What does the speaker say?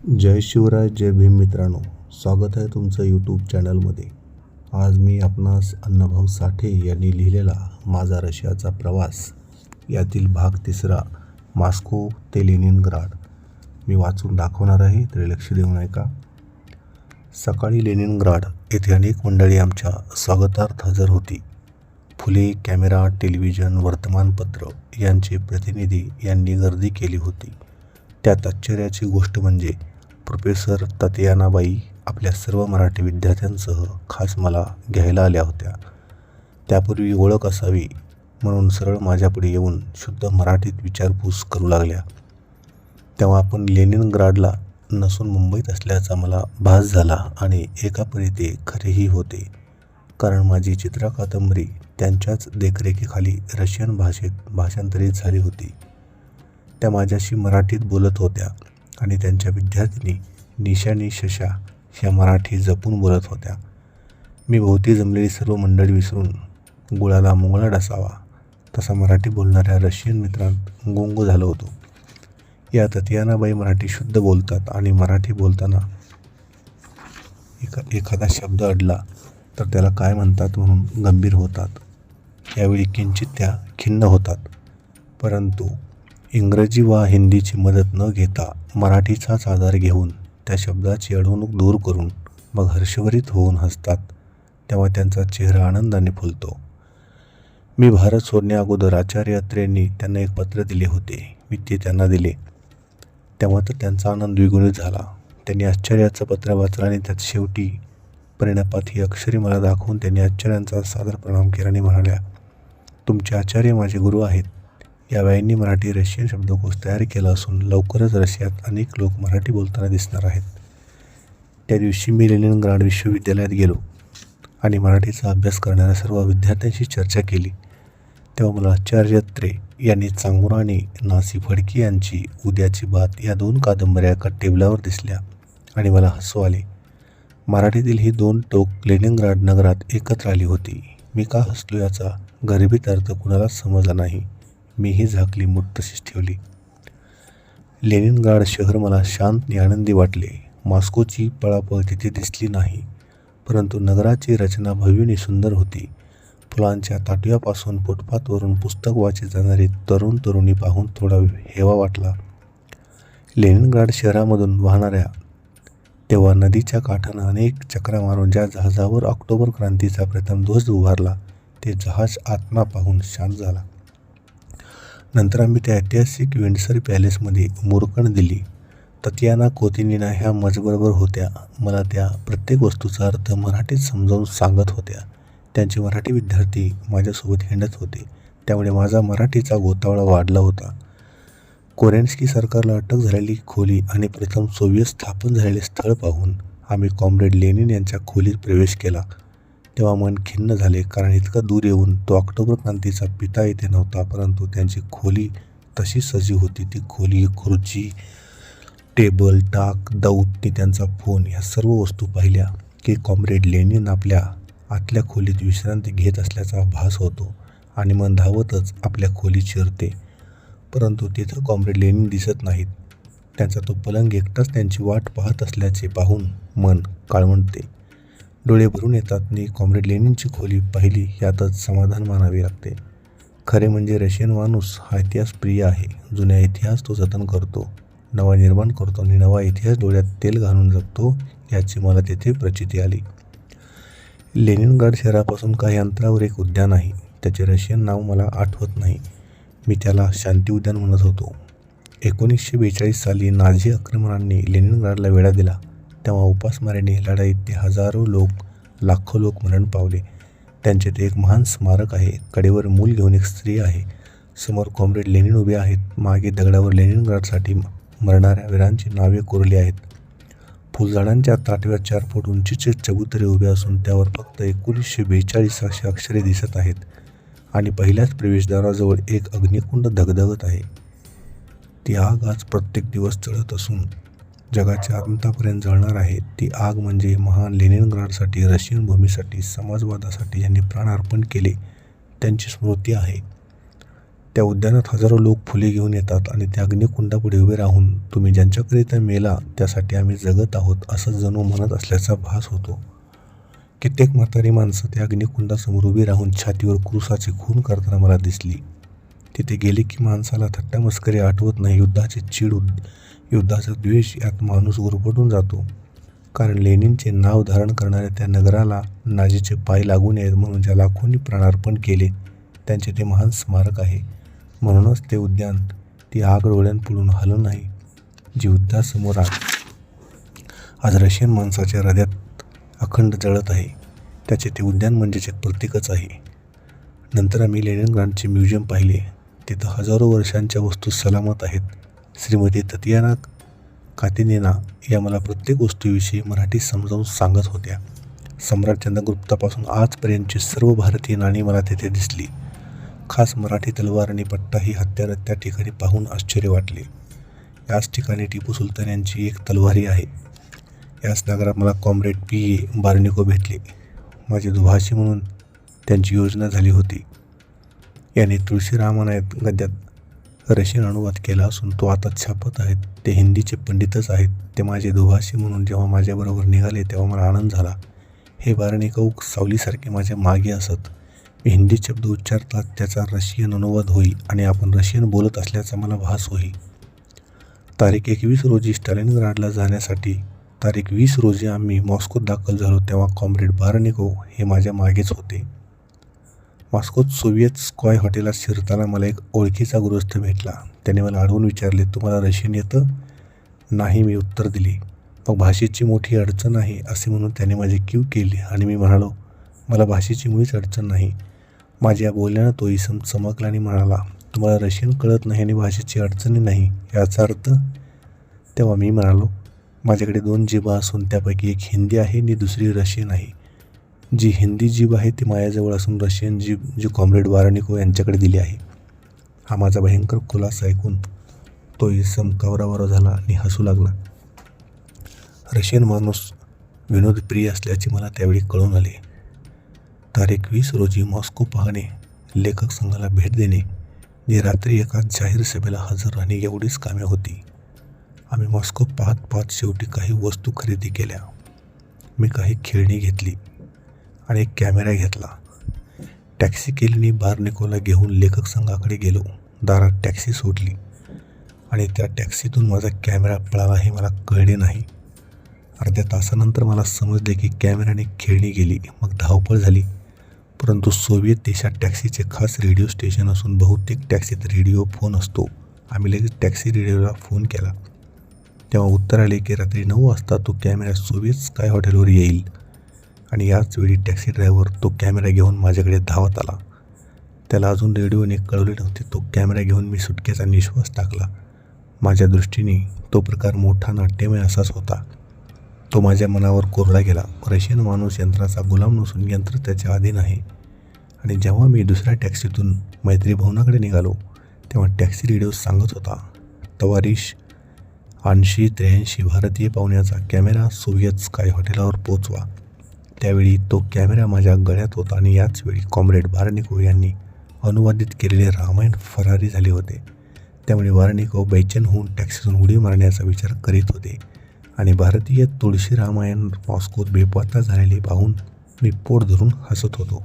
जय शिवराय जय भीम मित्रांनो. स्वागत आहे तुमचं यूट्यूब चॅनलमध्ये आज मी आपणास अण्णाभाऊ साठे यांनी लिहिलेला माझा रशियाचा प्रवास यातील भाग तिसरा मॉस्को ते लेनिनग्राड. मी वाचून दाखवणार आहे तरी लक्ष देऊ ऐका का सकाळी लेनिनग्राड येथे अनेक मंडळी आमच्या स्वागतार्थ हजर होती. फुले कॅमेरा टेलिव्हिजन वर्तमानपत्र यांचे प्रतिनिधी यांनी गर्दी केली होती. त्यात आश्चर्याची गोष्ट म्हणजे प्रोफेसर ततियानाबाई आपल्या सर्व मराठी विद्यार्थ्यांसह खास मला घ्यायला आल्या होत्या. त्यापूर्वी ओळख असावी म्हणून सरळ माझ्यापुढे येऊन शुद्ध मराठीत विचारपूस करू लागल्या. तेव्हा आपण लेनिनग्राडला नसून मुंबईत असल्याचा मला भास झाला आणि एकापरी ते खरेही होते. कारण माझी चित्र कादंबरी त्यांच्याच देखरेखीखाली रशियन भाषेत भाषांतरित झाली होती. त्या माझ्याशी मराठीत बोलत होत्या. आणि त्यांच्या विद्यार्थिनी निशानी शशा ह्या मराठी जपून बोलत होत्या. मी भोवती जमलेली सर्व मंडळी विसरून गुळाला मुंगळा डसावा तसा मराठी बोलणाऱ्या रशियन मित्रांत गुंग झालो होतो. या ततियानाबाई मराठी शुद्ध बोलतात आणि मराठी बोलताना एका एखादा शब्द अडला तर त्याला काय म्हणतात म्हणून गंभीर होतात. यावेळी किंचित त्या खिन्न होतात. परंतु इंग्रजी वा हिंदीची मदत न घेता मराठीचाच आधार घेऊन त्या शब्दाची अडवणूक दूर करून मग हर्षभरीत होऊन हसतात. तेव्हा त्यांचा चेहरा आनंदाने फुलतो. मी भारत सोडण्या अगोदर आचार्य अत्रेंनी त्यांना एक पत्र दिले होते. मी ते त्यांना दिले. तेव्हा तर त्यांचा आनंद द्विगुणित झाला. त्यांनी आश्चर्याचं पत्र वाचलं आणि त्यात शेवटी परिणापात ही अक्षरी मला दाखवून त्यांनी आश्चर्यांचा सादर प्रणाम केला आणि म्हणाल्या तुमचे आचार्य माझे गुरु आहेत. या व्यायांनी मराठी रशियन शब्दकोश तयार केला असून लवकरच रशियात अनेक लोक मराठी बोलताना दिसणार आहेत. त्या दिवशी मी लेनिनग्राड विश्वविद्यालयात गेलो आणि मराठीचा अभ्यास करणाऱ्या सर्व विद्यार्थ्यांशी चर्चा केली. तेव्हा मला आचार्य त्रे यांनी चांगुराणे नासी फडकी यांची उद्याची बात या दोन कादंबऱ्या एका टेबलावर दिसल्या आणि मला हसू आले. मराठीतील ही दोन टोक लेनिनग्राड नगरात एकत्र आली होती. मी का हसलो याचा गरिबीत अर्थ कुणालाच समजला नाही. मीही झाकली मूठ तशीच ठेवली. लेनिनगाड शहर मला शांत आणि आनंदी वाटले. मॉस्कोची पळापळ तिथे दिसली नाही परंतु नगराची रचना भव्य सुंदर होती. फुलांच्या ताटव्यापासून फुटपाथवरून पुस्तक वाचत जाणारे तरुण तरुणी पाहून थोडा हेवा वाटला. लेनिनगाड शहरामधून वाहणाऱ्या तेव्हा नदीच्या काठानं अनेक चक्रा मारून ज्या जहाजावर ऑक्टोबर क्रांतीचा प्रथम ध्वज उभारला ते जहाज आत्मा पाहून शांत झाला. नंतर आम्ही त्या ऐतिहासिक विंडसर पॅलेसमध्ये मुरकण दिली. ततियाना कोतिनीना ह्या मजबरोबर होत्या. मला त्या प्रत्येक वस्तूचा अर्थ मराठीत समजावून सांगत होत्या. त्यांचे मराठी विद्यार्थी माझ्यासोबत हिंडत होते. त्यामुळे माझा मराठीचा गोतावळा वाढला होता. कोरेन्स्की सरकारला अटक झालेली खोली आणि प्रथम सोवियत स्थापन झालेले स्थळ पाहून आम्ही कॉम्रेड लेनिन यांच्या खोलीत प्रवेश केला. तेव्हा मन खिन्न झाले कारण इतका दूर येऊन तो ऑक्टोबर क्रांतीचा पिता येथे नव्हता परंतु त्यांची खोली तशी सजीव होती. ती खोली खुर्ची टेबल टाक दौत त्यांचा फोन या सर्व वस्तू पाहिल्या की कॉम्रेड लेनिन आपल्या आतल्या खोलीत विश्रांती घेत असल्याचा भास होतो आणि मन धावतच आपल्या खोलीत शिरते. परंतु तिथं कॉम्रेड लेनिन दिसत नाहीत. त्यांचा तो पलंग एकटाच त्यांची वाट पाहत असल्याचे पाहून मन काळवंटते डोळे भरून येतात. आणि कॉम्रेड लेनिनची खोली पाहिली यातच समाधान मानावे लागते. खरे म्हणजे रशियन माणूस हा इतिहास प्रिय आहे. जुन्या इतिहास तो जतन करतो. नवा निर्माण करतो आणि नवा इतिहास डोळ्यात तेल घालून जगतो याची मला तेथे प्रचिती आली. लेनिनग्राड शहरापासून काही अंतरावर एक उद्यान आहे. त्याचे रशियन नाव मला आठवत नाही. मी त्याला शांती उद्यान म्हणत होतो. एकोणीसशे बेचाळीस साली नाझी आक्रमणांनी लेनिनग्राडला वेढा दिला. तेव्हा उपासमारीने लढाईत ते हजारो लोक लाखो लोक मरण पावले. त्यांचे ते एक महान स्मारक आहे. कडेवर मूल घेऊन एक स्त्री आहे. समोर कॉम्रेड लेनिन उभे आहेत. मागे दगडावर लेनिनग्राडसाठी मरणाऱ्या वीरांची नावे कोरली आहेत. फुलझाडांच्या ताटव्यात चार फूट उंचीचे चबुतरे उभे असून त्यावर फक्त एकोणीसशे बेचाळीस अशी अक्षरे दिसत आहेत. आणि पहिल्याच प्रवेशद्वाराजवळ एक अग्निकुंड धगधगत आहे. ती आग आज प्रत्येक दिवस चढत असून जगाच्या अंतापर्यंत जळणार आहे. ती आग म्हणजे महान लेनिनग्राडसाठी रशियन भूमीसाठी समाजवादासाठी ज्यांनी प्राण अर्पण केले. त्यांची स्मृती आहे. त्या उद्यानात हजारो लोक फुले घेऊन येतात आणि त्या अग्निकुंडापुढे उभे राहून तुम्ही ज्यांच्याकरिता मेला त्यासाठी आम्ही जगत आहोत असं जणू म्हणत असल्याचा भास होतो. कित्येक म्हातारी माणसं त्या अग्निकुंडासमोर उभी राहून छातीवर क्रुसाचे खून करताना मला दिसली. तिथे गेले की माणसाला थट्टा मस्करी आठवत नाही युद्धाचे चीड उद- युद्धाचा द्वेष यात माणूस गुरफटून जातो. कारण लेनिनचे नाव धारण करणाऱ्या त्या नगराला नाजीचे पाय लागू नयेत म्हणून ज्या लाखोंनी प्राणार्पण केले त्यांचे ते महान स्मारक आहे. म्हणूनच ते उद्यान ती आग डोळ्यांपुढून हलं नाही जी युद्धासमोर आग आज रशियन माणसाच्या हृदयात अखंड जळत आहे. त्याचे ते उद्यान म्हणजेच प्रतीकच आहे. नंतर आम्ही लेनिन ग्रांडचे म्युझियम पाहिले. तिथं हजारो वर्षांच्या वस्तू सलामत आहेत. श्रीमती ततियाना कातिनेना या मला प्रत्येक गोष्टीविषयी मराठी समजावून सांगत होत्या. सम्राट चंद्रगुप्तापासून आजपर्यंतची सर्व भारतीय नाणी मला तिथे दिसली. खास मराठी तलवार आणि पट्टा ही हत्यारं त्या ठिकाणी पाहून आश्चर्य वाटले. याच ठिकाणी टिपू सुलतान यांची एक तलवारी आहे. याच नगरात मला कॉम्रेड पी. ए. बार्निको भेटले. माझे दुभाषी म्हणून त्यांची योजना झाली होती. याने तुळशी गद्यात रशियन अनुवाद केला असून तो आता छापत आहेत. ते हिंदीचे पंडितच आहेत. ते माझे दुभाषी म्हणून जेव्हा माझ्याबरोबर निघाले तेव्हा मला आनंद झाला. हे बारणिकौ सावलीसारखे माझ्या मागे असत. मी हिंदी शब्द उच्चारतात त्याचा रशियन अनुवाद होई आणि आपण रशियन बोलत असल्याचा मला भास होई तारीख एकवीस रोजी स्टालिनग्राडला जाण्यासाठी तारीख वीस रोजी आम्ही मॉस्कोत दाखल झालो तेव्हा कॉम्रेड बारनिको हे माझ्या मागेच होते. मॉस्कोत सोवियत स्कॉय हॉटेलात शिरताना मला एक ओळखीचा गृहस्थ भेटला. त्याने मला अडवून विचारले तुम्हाला रशियन येतं? नाही मी उत्तर दिले. मग भाषेची मोठी अडचण आहे असे म्हणून त्याने माझी क्यू केली आणि मी म्हणालो मला भाषेची मुळीच अडचण नाही. माझ्या बोलण्यानं तो इसम चमकला आणि म्हणाला तुम्हाला रशियन कळत नाही आणि भाषेची अडचणी नाही याचा अर्थ? तेव्हा मी म्हणालो माझ्याकडे दोन जिबा असून त्यापैकी एक हिंदी आहे आणि दुसरी रशियन आहे. जी हिंदी जीभ आहे ती माझ्याजवळ असून रशियन जीभ जी कॉम्रेड वारणिको यांच्याकडे दिली आहे. हा माझा भयंकर खुलासा ऐकून तो इसम कवरावर झाला आणि हसू लागला. रशियन माणूस विनोदप्रिय असल्याचे मला त्यावेळी कळून आले. तारीख वीस रोजी मॉस्को पाहणे लेखक संघाला भेट देणे जे रात्री एका जाहीर सभेला हजर राहणे एवढीच कामे होती. आम्ही मॉस्को पाहत पाहत शेवटी काही वस्तू खरेदी केल्या. मी काही खेळणी घेतली. आणि एक कॅमेरा घेतला. टॅक्सी केलीने बारनिकोला घेऊन लेखक संघाकडे गेलो. दारात टॅक्सी सोडली. आणि त्या टॅक्सीतून माझा कॅमेरा पळाला हे मला कळले नाही. अर्ध्या तासानंतर मला समजले की कॅमेऱ्याने खेळणी गेली मग धावपळ झाली. परंतु सोव्हिएत देशात टॅक्सीचे खास रेडिओ स्टेशन असून बहुतेक टॅक्सीत रेडिओ फोन असतो. आम्ही लगेच टॅक्सी रेडिओला फोन केला. तेव्हा उत्तर आले की रात्री नऊ वाजता तो कॅमेरा सोव्हिएत स्काय हॉटेलवर येईल. आणि याच वेळी टॅक्सी ड्रायव्हर तो कॅमेरा घेऊन माझ्याकडे धावत आला. त्याला अजून रेडिओने कळवले नव्हते. तो कॅमेरा घेऊन मी सुटकेचा निश्वास टाकला. माझ्या दृष्टीने तो प्रकार मोठा नाट्यमय असाच होता. तो माझ्या मनावर कोरडा गेला. रशियन माणूस यंत्राचा गुलाम नसून यंत्र त्याच्या अधीन आहे. आणि जेव्हा मी दुसऱ्या टॅक्सीतून मैत्री भवनाकडे निघालो तेव्हा टॅक्सी रेडिओ सांगत होता तवारीश ऐंशी त्र्याऐंशी भारतीय पाहुण्याचा कॅमेरा सोवियत स्काय हॉटेलावर पोचवा त्यावेळी तो कॅमेरा माझ्या गळ्यात होता आणि याचवेळी कॉम्रेड बारनिको यांनी अनुवादित केलेले रामायण फरारी झाले होते. त्यामुळे वारणिको बैचन होऊन टॅक्सीतून उडी मारण्याचा विचार करीत होते. आणि भारतीय तुळशी रामायण मॉस्कोत बेपत्ता झालेले पाहून मी पोट धरून हसत होतो.